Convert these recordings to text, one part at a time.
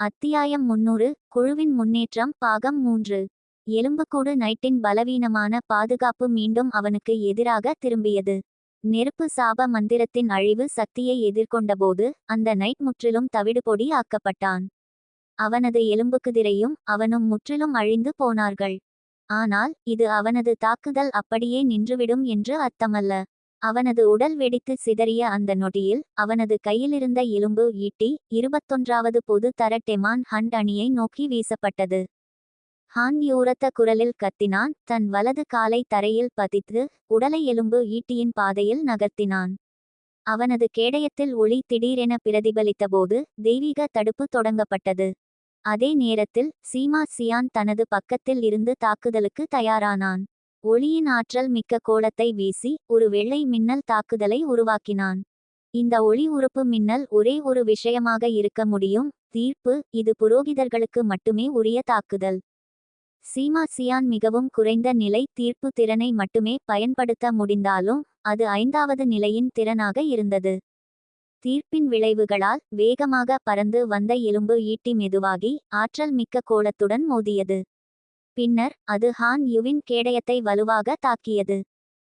அத்தியாயம் முன்னூறு குழுவின் முன்னேற்றம் பாகம் மூன்று. எலும்புக்கூடு நைட்டின் பலவீனமான பாதுகாப்பு மீண்டும் அவனுக்கு எதிராக திரும்பியது. நெருப்பு சாப மந்திரத்தின் அழிவு சக்தியை எதிர்கொண்டபோது அந்த நைட் முற்றிலும் தவிடுபொடி ஆக்கப்பட்டான். அவனது எலும்புக்குதிரையும் அவனும் முற்றிலும் அழிந்து போனார்கள். ஆனால் இது அவனது தாக்குதல் அப்படியே நின்றுவிடும் என்று அர்த்தமல்ல. அவனது உடல் வெடித்து சிதறிய அந்த நொடியில் அவனது கையிலிருந்த எலும்பு ஈட்டி இருபத்தொன்றாவது பொது தர டெமான் ஹண்ட் அணியை நோக்கி வீசப்பட்டது. ஹான் யூரத்த குரலில் கத்தினான் தன் வலது காலை தரையில் பதித்து உடலை எலும்பு ஈட்டியின் பாதையில் நகர்த்தினான். அவனது கேடயத்தில் ஒளி திடீரென பிரதிபலித்தபோது தெய்வீக தடுப்பு தொடங்கப்பட்டது. அதே நேரத்தில் சீமா சியான் தனது பக்கத்தில் இருந்து தாக்குதலுக்கு தயாரானான். ஒளியின் ஆற்றல் மிக்க கோலத்தை வீசி ஒரு வெள்ளை மின்னல் தாக்குதலை உருவாக்கினான். இந்த ஒளி உறுப்பு மின்னல் ஒரே ஒரு விஷயமாக இருக்க முடியும் தீர்ப்பு இது புரோகிதர்களுக்கு மட்டுமே உரிய தாக்குதல். சீமா சியான் மிகவும் குறைந்த நிலை தீர்ப்பு திறனை மட்டுமே பயன்படுத்த முடிந்தாலும் அது ஐந்தாவது நிலையின் திறனாக இருந்தது. தீர்ப்பின் விளைவுகளால் வேகமாக பறந்து வந்த எலும்பு ஈட்டி மெதுவாகி ஆற்றல் மிக்க கோலத்துடன் மோதியது. பின்னர் அது ஹான் யுவின் கேடயத்தை வலுவாக தாக்கியது.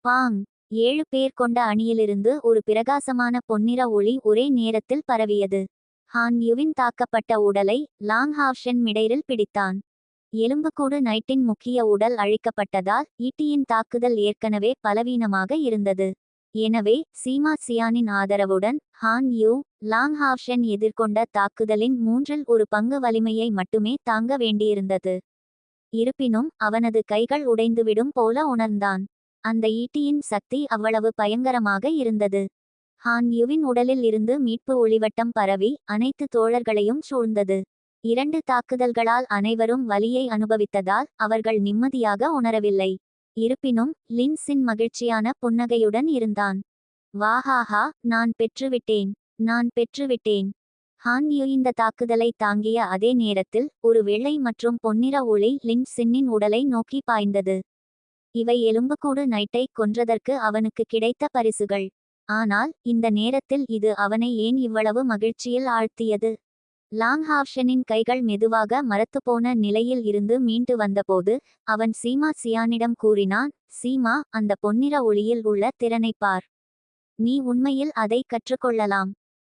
பாங் ஏழு பேர் கொண்ட அணியிலிருந்து ஒரு பிரகாசமான பொன்னிற ஒளி ஒரே நேரத்தில் பரவியது. ஹான் யுவின் தாக்கப்பட்ட உடலை லாங் ஹாவ்ஷன் மிடைரில் பிடித்தான். எலும்புக்கூடு நைட்டின் முக்கிய உடல் அழிக்கப்பட்டதால் ஈட்டியின் தாக்குதல் ஏற்கனவே பலவீனமாக இருந்தது. எனவே சீமா சியானின் ஆதரவுடன் ஹான் யூ லாங் ஹாவ்ஷன் எதிர்கொண்ட தாக்குதலின் மூன்றில் ஒரு பங்கு வலிமையை மட்டுமே தாங்க வேண்டியிருந்தது. இருப்பினும் அவனது கைகள் உடைந்துவிடும் போல உணர்ந்தான். அந்த ஈட்டியின் சக்தி அவ்வளவு பயங்கரமாக இருந்தது. ஹான் யுவின் உடலில் இருந்து மீட்பு ஒளிவட்டம் பரவி அனைத்து தோழர்களையும் சூழ்ந்தது. இரண்டு தாக்குதல்களால் அனைவரும் வலியை அனுபவித்ததால் அவர்கள் நிம்மதியாக உணரவில்லை. இருப்பினும் லின்ஸின் மகிழ்ச்சியான புன்னகையுடன் இருந்தான். வாஹாஹா நான் பெற்றுவிட்டேன். நான் பெற்றுவிட்டேன். ஹான்யூ இந்த தாக்குதலை தாங்கிய அதே நேரத்தில் ஒரு வெள்ளை மற்றும் பொன்னிற ஒளி லின் சின்னின் உடலை நோக்கி பாய்ந்தது. இவை எலும்புக்கூடு நைட்டை கொன்றதற்கு அவனுக்கு கிடைத்த பரிசுகள். ஆனால் இந்த நேரத்தில் இது அவனை ஏன் இவ்வளவு மகிழ்ச்சியில் ஆழ்த்தியது? லாங் ஹாப்ஷனின் கைகள் மெதுவாக மரத்துப்போன நிலையில் இருந்து மீண்டு வந்தபோது அவன் சீமா சியானிடம் கூறினான் சீமா அந்த பொன்னிற ஒளியில் உள்ள திறனைப்பார் பார். நீ உண்மையில் அதை கற்றுக்கொள்ளலாம்.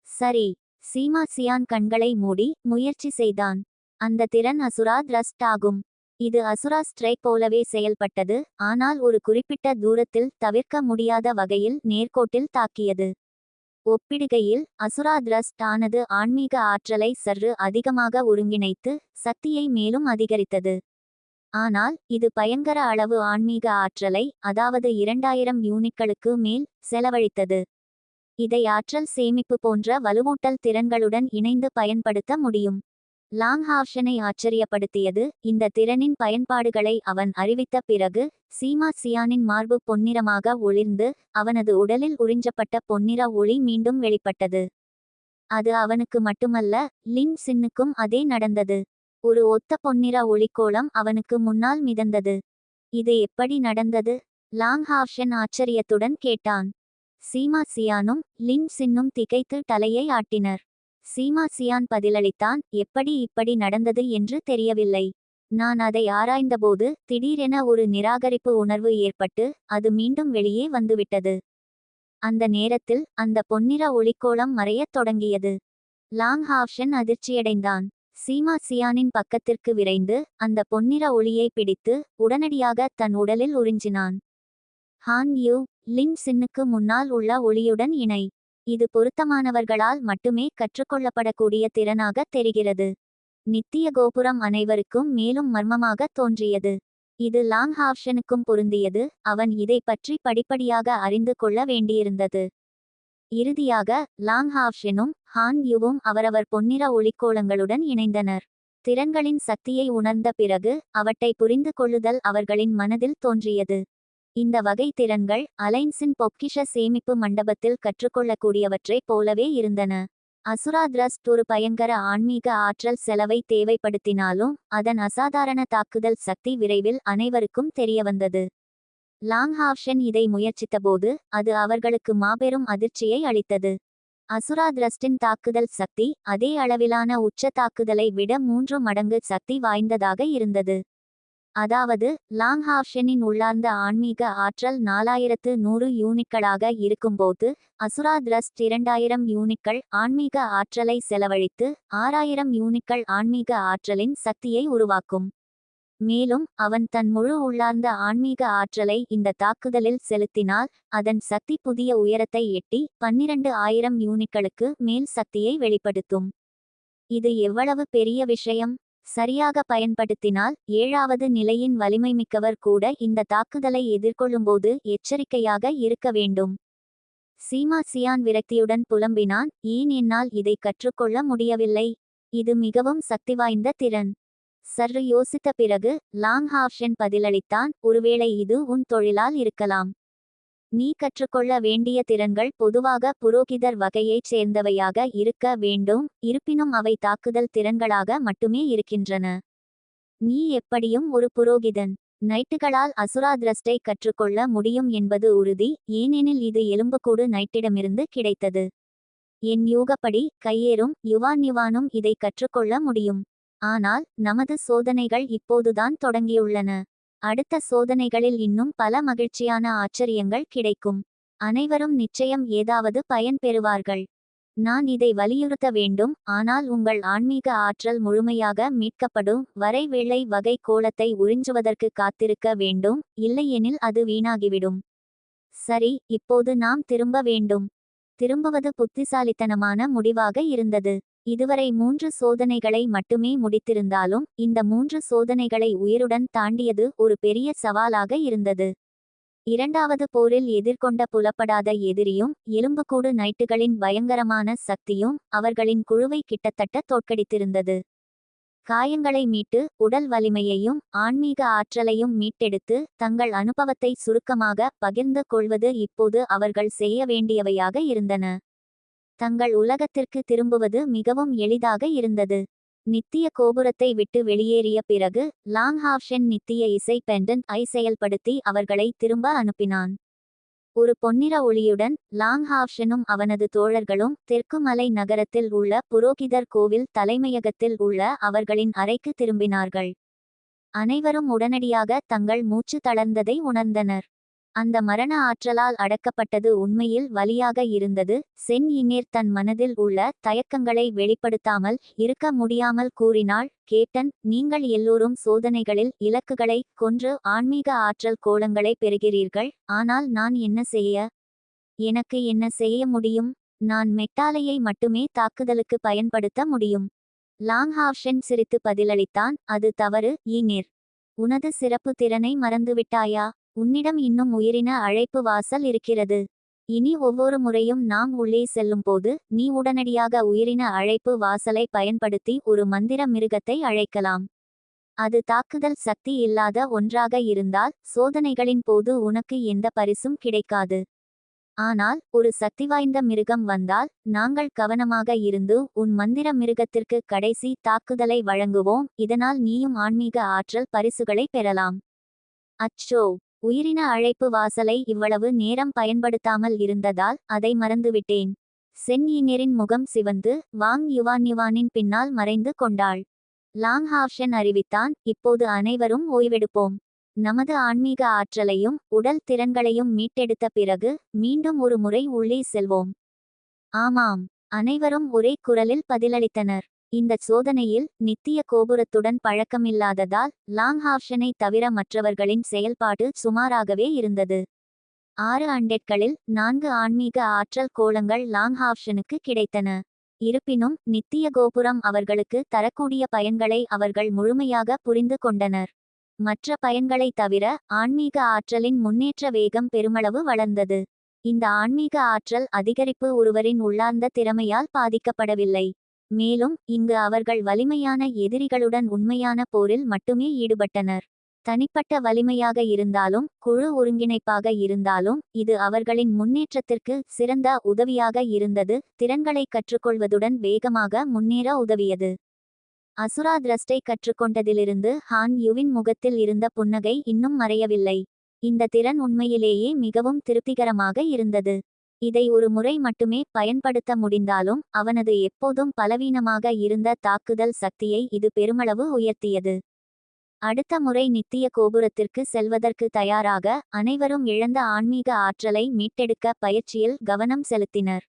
சரி சீமா சியான் கண்களை மூடி முயற்சி செய்தான். அந்த திறன் அசுரா த்ரஸ்ட் ஆகும். இது அசுரா ஸ்ட்ரைக் போலவே செயல்பட்டது ஆனால் ஒரு குறிப்பிட்ட தூரத்தில் தவிர்க்க முடியாத வகையில் நேர்கோட்டில் தாக்கியது. ஒப்பிடுகையில் அசுரா த்ரஸ்ட் ஆனது ஆன்மீக ஆற்றலை சற்று அதிகமாக ஒருங்கிணைத்து சக்தியை மேலும் அதிகரித்தது. ஆனால் இது பயங்கர அளவு ஆன்மீக ஆற்றலை அதாவது இரண்டாயிரம் யூனிட்களுக்கு மேல் செலவழித்தது. இதை ஆற்றல் சேமிப்பு போன்ற வலுவூட்டல் திறன்களுடன் இணைந்து பயன்படுத்த முடியும். லாங் ஹாவ்ஷனை ஆச்சரியப்படுத்தியது இந்த திறனின் பயன்பாடுகளை அவன் அறிவித்த பிறகு சீமா சியானின் மார்பு பொன்னிறமாக ஒளிர்ந்து அவனது உடலில் உறிஞ்சப்பட்ட பொன்னிற ஒளி மீண்டும் வெளிப்பட்டது. அது அவனுக்கு மட்டுமல்ல லின் சின்னுக்கும் அதே நடந்தது. ஒரு ஒத்த பொன்னிற ஒளிக்கோளம் அவனுக்கு முன்னால் மிதந்தது. இது எப்படி நடந்தது? லாங் ஹாப்ஷன் ஆச்சரியத்துடன் கேட்டான். சீமா சியானும் லின் சின்னும் திகைத்து தலையை ஆட்டினர். சீமா சியான் பதிலளித்தான் எப்படி இப்படி நடந்தது என்று தெரியவில்லை. நான் அதை ஆராய்ந்தபோது திடீரென ஒரு நிராகரிப்பு உணர்வு ஏற்பட்டு அது மீண்டும் வெளியே வந்துவிட்டது. அந்த நேரத்தில் அந்த பொன்னிற ஒளிக்கோளம் மறையத் தொடங்கியது. லாங் ஹாப்ஷன் அதிர்ச்சியடைந்தான். சீமா சியானின் பக்கத்திற்கு விரைந்து அந்த பொன்னிற ஒளியை பிடித்து உடனடியாக தன் உடலில் உறிஞ்சினான். ஹான் யூ லின் சின்னுக்கு முன்னால் உள்ள ஒளியுடன் இணை. இது பொருத்தமானவர்களால் மட்டுமே கற்றுக்கொள்ளப்படக்கூடிய திறனாக தெரிகிறது. நித்திய கோபுரம் அனைவருக்கும் மேலும் மர்மமாக தோன்றியது. இது லாங் ஹாப்ஷனுக்கும் பொருந்தியது அவன் இதை பற்றி படிப்படியாக அறிந்து கொள்ள வேண்டியிருந்தது. இறுதியாக லாங் ஹாப்ஷனும் ஹான் யுவும் அவரவர் பொன்னிற ஒளிக்கோளங்களுடன் இணைந்தனர். திறன்களின் சக்தியை உணர்ந்த பிறகு அவற்றை புரிந்து கொள்ளுதல் அவர்களின் மனதில் தோன்றியது. இந்த வகை திறன்கள் அலைன்ஸின் பொக்கிஷ சேமிப்பு மண்டபத்தில் கற்றுக்கொள்ளக்கூடியவற்றைப் போலவே இருந்தன. அசுரா திரஸ்ட் ஒரு பயங்கர ஆன்மீக ஆற்றல் செலவை தேவைப்படுத்தினாலும் அதன் அசாதாரண தாக்குதல் சக்தி விரைவில் அனைவருக்கும் தெரியவந்தது. லாங்ஹாவ்ஷன் இதை முயற்சித்தபோது அது அவர்களுக்கு மாபெரும் அதிர்ச்சியை அளித்தது. அசுராத்ரஸ்டின் தாக்குதல் சக்தி அதே அளவிலான உச்ச தாக்குதலை விட மூன்று மடங்கு சக்தி வாய்ந்ததாக இருந்தது. அதாவது லாங்ஹாவ்ஷனின் உள்ளார்ந்த ஆன்மீக ஆற்றல் நாலாயிரத்து நூறு யூனிட்களாக இருக்கும்போது அசுரா த்ரஸ்ட் இரண்டாயிரம் யூனிட்கள் ஆன்மீக ஆற்றலை செலவழித்து ஆறாயிரம் யூனிட்கள் ஆன்மீக ஆற்றலின் சக்தியை உருவாக்கும். மேலும் அவன் தன் முழு உள்ளார்ந்த ஆன்மீக ஆற்றலை இந்த தாக்குதலில் செலுத்தினால் அதன் சக்தி புதிய உயரத்தை எட்டி பன்னிரண்டு ஆயிரம் யூனிட்களுக்கு மேல் சக்தியை வெளிப்படுத்தும். இது எவ்வளவு பெரிய விஷயம்? சரியாக பயன்படுத்தினால் ஏழாவது நிலையின் வலிமை மிக்கவர் கூட இந்த தாக்குதலை எதிர்கொள்ளும்போது எச்சரிக்கையாக இருக்க வேண்டும். சீமா சியான் விரக்தியுடன் புலம்பினான் ஏன் என்னால் இதை கற்றுக்கொள்ள முடியவில்லை? இது மிகவும் சக்தி வாய்ந்த திறன் சற்று யோசித்த பிறகு லாங் ஹாப்ஷன் பதிலளித்தான் ஒருவேளை இது உன் தொழிலால் இருக்கலாம். நீ கற்றுக்கொள்ள வேண்டிய திறன்கள் பொதுவாக புரோகிதர் வகையைச் சேர்ந்தவையாக இருக்க வேண்டும் இருப்பினும் அவை தாக்குதல் திறன்களாக மட்டுமே இருக்கின்றன. நீ எப்படியும் ஒரு புரோகிதன். நைட்டுகளால் அசுராதிரஸ்டை கற்றுக்கொள்ள முடியும் என்பது உறுதி ஏனெனில் இது எலும்புக்கூடு நைட்டிடமிருந்து கிடைத்தது. என் யூகப்படி கையேறும் யுவான் யுவானும் இதை கற்றுக்கொள்ள முடியும். ஆனால் நமது சோதனைகள் இப்போதுதான் தொடங்கியுள்ளன. அடுத்த சோதனைகளில் இன்னும் பல மகிழ்ச்சியான ஆச்சரியங்கள் கிடைக்கும். அனைவரும் நிச்சயம் ஏதாவது பயன் பெறுவார்கள். நான் இதை வலியுறுத்த வேண்டும் ஆனால் உங்கள் ஆன்மீக ஆற்றல் முழுமையாக மீட்கப்படும் வரை வெள்ளை வகை கோலத்தை உறிஞ்சுவதற்கு காத்திருக்க வேண்டும் இல்லையெனில் அது வீணாகிவிடும். சரி இப்போது நாம் திரும்ப வேண்டும். திரும்புவது புத்திசாலித்தனமான முடிவாக இருந்தது. இதுவரை மூன்று சோதனைகளை மட்டுமே முடித்திருந்தாலும் இந்த மூன்று சோதனைகளை உயிருடன் தாண்டியது ஒரு பெரிய சவாலாக இருந்தது. இரண்டாவது போரில் எதிர்கொண்ட புலப்படாத எதிரியும் எலும்புக்கூடு நைட்டுகளின் பயங்கரமான சக்தியும் அவர்களின் குழுவை கிட்டத்தட்ட தோற்கடித்திருந்தது. காயங்களை மீட்டு உடல் வலிமையையும் ஆன்மீக ஆற்றலையும் மீட்டெடுத்து தங்கள் அனுபவத்தை சுருக்கமாக பகிர்ந்து கொள்வது இப்போது அவர்கள் செய்ய வேண்டியவையாக இருந்தன. தங்கள் உலகத்திற்கு திரும்புவது மிகவும் எளிதாக இருந்தது. நித்திய கோபுரத்தை விட்டு வெளியேறிய பிறகு லாங்ஹாவ்ஷென் நித்திய இசை பெண்டன்ட் ஐ செயல்படுத்தி அவர்களை திரும்ப அனுப்பினான். ஒரு பொன்னிற ஒளியுடன் லாங் லாங்ஹாவ்ஷனும் அவனது தோழர்களும் தெற்கு மலை நகரத்தில் உள்ள புரோகிதர் கோவில் தலைமையகத்தில் உள்ள அவர்களின் அறைக்கு திரும்பினார்கள். அனைவரும் உடனடியாக தங்கள் மூச்சு தளர்ந்ததை உணர்ந்தனர். அந்த மரண ஆற்றலால் அடக்கப்பட்டது உண்மையில் வலியாக இருந்தது. சென் இனேர் தன் மனதில் உள்ள தயக்கங்களை வெளிப்படுத்தாமல் இருக்க முடியாமல் கூறினாள் கேப்டன் நீங்கள் எல்லோரும் சோதனைகளில் இலக்குகளை கொன்று ஆன்மீக ஆற்றல் கோலங்களை பெறுகிறீர்கள். ஆனால் நான் என்ன செய்ய? எனக்கு என்ன செய்ய முடியும்? நான் மெட்டாலையை மட்டுமே தாக்குதலுக்கு பயன்படுத்த முடியும். லாங்ஹாவ்ஷன் சிரித்து பதிலளித்தான் அது தவறு ஈநீர் உனது சிறப்பு திறனை மறந்துவிட்டாயா? உன்னிடம் இன்னும் உயிரின அழைப்பு வாசல் இருக்கிறது. இனி ஒவ்வொரு முறையும் நாம் உள்ளே செல்லும்போது நீ உடனடியாக உயிரின அழைப்பு வாசலை பயன்படுத்தி ஒரு மந்திர மிருகத்தை அழைக்கலாம். அது தாக்குதல் சக்தி இல்லாத ஒன்றாக இருந்தால் சோதனைகளின் போது உனக்கு எந்த பரிசும் கிடைக்காது. ஆனால் ஒரு சக்தி வாய்ந்த மிருகம் வந்தால் நாங்கள் கவனமாக இருந்து உன் மந்திர மிருகத்திற்கு கடைசி தாக்குதலை வழங்குவோம் இதனால் நீயும் ஆன்மீக ஆற்றல் பரிசுகளை பெறலாம். அச்சோ! உயிரின அழைப்பு வாசலை இவ்வளவு நேரம் பயன்படுத்தாமல் இருந்ததால் அதை மறந்துவிட்டேன். சென் ஈனரின் முகம் சிவந்து வாங் யுவான் யுவானின் பின்னால் மறைந்து கொண்டாள். லாங் ஹாப்ஷன் அறிவித்தான் இப்போது அனைவரும் ஓய்வெடுப்போம். நமது ஆன்மீக ஆற்றலையும் உடல் திறன்களையும் மீட்டெடுத்த பிறகு மீண்டும் ஒரு முறை உள்ளே செல்வோம். ஆமாம் அனைவரும் ஒரே குரலில் பதிலளித்தனர். இந்த சோதனையில் நித்திய கோபுரத்துடன் பழக்கமில்லாததால் லாங்ஹாப்ஷனை தவிர மற்றவர்களின் செயல்பாடு சுமாராகவே இருந்தது. ஆறு அண்டெட்களில் நான்கு ஆன்மீக ஆற்றல் கோலங்கள் லாங்ஹாப்ஷனுக்கு கிடைத்தன. இருப்பினும் நித்திய கோபுரம் அவர்களுக்கு தரக்கூடிய பயன்களை அவர்கள் முழுமையாக புரிந்து கொண்டனர். மற்ற பயன்களை தவிர ஆன்மீக ஆற்றலின் முன்னேற்ற வேகம் பெருமளவு வளர்ந்தது. இந்த ஆன்மீக ஆற்றல் அதிகரிப்பு ஒருவரின் உள்ளார்ந்த திறமையால் பாதிக்கப்படவில்லை. மேலும் இங்கு அவர்கள் வலிமையான எதிரிகளுடன் உண்மையான போரில் மட்டுமே ஈடுபட்டனர். தனிப்பட்ட வலிமையாக இருந்தாலும் குழு ஒருங்கிணைப்பாக இருந்தாலும் இது அவர்களின் முன்னேற்றத்திற்கு சிறந்த உதவியாக இருந்தது. திறன்களை கற்றுக்கொள்வதுடன் வேகமாக முன்னேற உதவியது. அசுரா திரஸ்டை கற்றுக்கொண்டதிலிருந்து ஹான் யுவின் முகத்தில் இருந்த புன்னகை இன்னும் மறையவில்லை. இந்த திறன் உண்மையிலேயே மிகவும் திருப்திகரமாக இருந்தது. இதை ஒரு முறை மட்டுமே பயன்படுத்த முடிந்தாலும் அவனது எப்போதும் பலவீனமாக இருந்த தாக்குதல் சக்தியை இது பெருமளவு உயர்த்தியது. அடுத்த முறை நித்திய கோபுரத்திற்கு செல்வதற்கு தயாராக அனைவரும் இழந்த ஆன்மீக ஆற்றலை மீட்டெடுக்க பயிற்சியில் கவனம் செலுத்தினர்.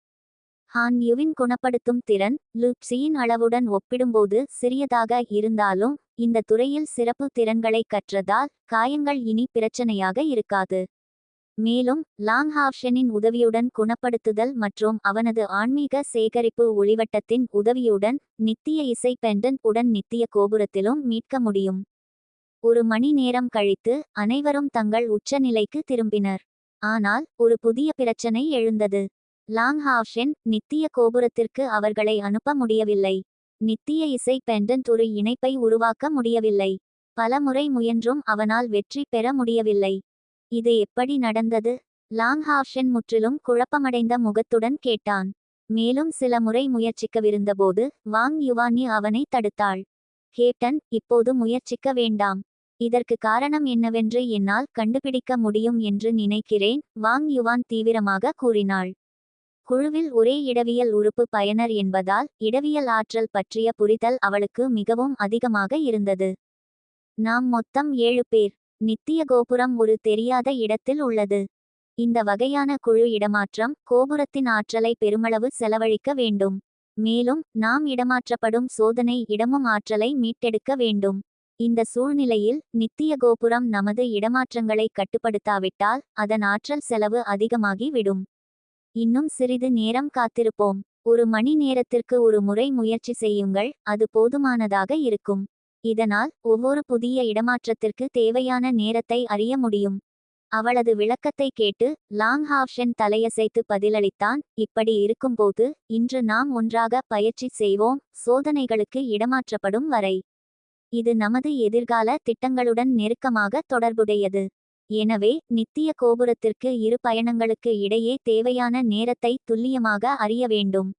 ஹான் யுவின் குணப்படுத்தும் திறன் லுப்சியின் அளவுடன் ஒப்பிடும்போது சிறியதாக இருந்தாலும் இந்த துறையில் சிறப்பு திறன்களை கற்றதால் காயங்கள் இனி பிரச்சனையாக இருக்காது. மேலும் லாங்ஹாவ்ஷனின் உதவியுடன் குணப்படுத்துதல் மற்றும் அவனது ஆன்மீக சேகரிப்பு ஒளிவட்டத்தின் உதவியுடன் நித்திய இசை பெண்டன்ட் உடன் நித்திய கோபுரத்திலும் மீட்க முடியும். ஒரு மணி நேரம் கழித்து அனைவரும் தங்கள் உச்சநிலைக்கு திரும்பினர். ஆனால் ஒரு புதிய பிரச்சனை எழுந்தது. லாங்ஹாவ்ஷென் நித்திய கோபுரத்திற்கு அவர்களை அனுப்ப முடியவில்லை. நித்திய இசை பெண்டன்ட் ஒரு இணைப்பை உருவாக்க முடியவில்லை. பல முறை முயன்றும் அவனால் வெற்றி பெற முடியவில்லை. இது எப்படி நடந்தது? லாங்ஹாவ்ஷென் முற்றிலும் குழப்பமடைந்த முகத்துடன் கேட்டான். மேலும் சில முறை முயற்சிக்கவிருந்தபோது வாங் யுவானி அவனை தடுத்தாள். கேப்டன் இப்போது முயற்சிக்க வேண்டாம். இதற்கு காரணம் என்னவென்று என்னால் கண்டுபிடிக்க முடியும் என்று நினைக்கிறேன் வாங் யுவான் தீவிரமாக கூறினாள். குழுவில் ஒரே இடவியல் உறுப்பு பயனர் என்பதால் இடவியல் ஆற்றல் பற்றிய புரிதல் அவளுக்கு மிகவும் அதிகமாக இருந்தது. நாம் மொத்தம் ஏழு பேர். நித்திய கோபுரம் ஒரு தெரியாத இடத்தில் உள்ளது. இந்த வகையான குழு இடமாற்றம் கோபுரத்தின் ஆற்றலை பெருமளவு செலவழிக்க வேண்டும். மேலும் நாம் இடமாற்றப்படும் சோதனை இடமும் ஆற்றலை மீட்டெடுக்க வேண்டும். இந்த சூழ்நிலையில் நித்திய கோபுரம் நமது இடமாற்றங்களை கட்டுப்படுத்தாவிட்டால் அதன் ஆற்றல் செலவு அதிகமாகி விடும் இன்னும் சிறிது நேரம் காத்திருப்போம். ஒரு மணி நேரத்திற்கு ஒரு முறை முயற்சி செய்யுங்கள் அது போதுமானதாக இருக்கும். இதனால் ஒவ்வொரு புதிய இடமாற்றத்திற்கு தேவையான நேரத்தை அறிய முடியும். அவளது விளக்கத்தை கேட்டு லாங் ஹாப்ஷன் தலையசைத்து பதிலளித்தான் இப்படி இருக்கும்போது இன்று நாம் ஒன்றாக பயிற்சி செய்வோம் சோதனைகளுக்கு இடமாற்றப்படும் வரை. இது நமது எதிர்கால திட்டங்களுடன் நெருக்கமாக தொடர்புடையது. எனவே நித்திய கோபுரத்திற்கு இரு பயணங்களுக்கு இடையே தேவையான நேரத்தை துல்லியமாக அறிய வேண்டும்.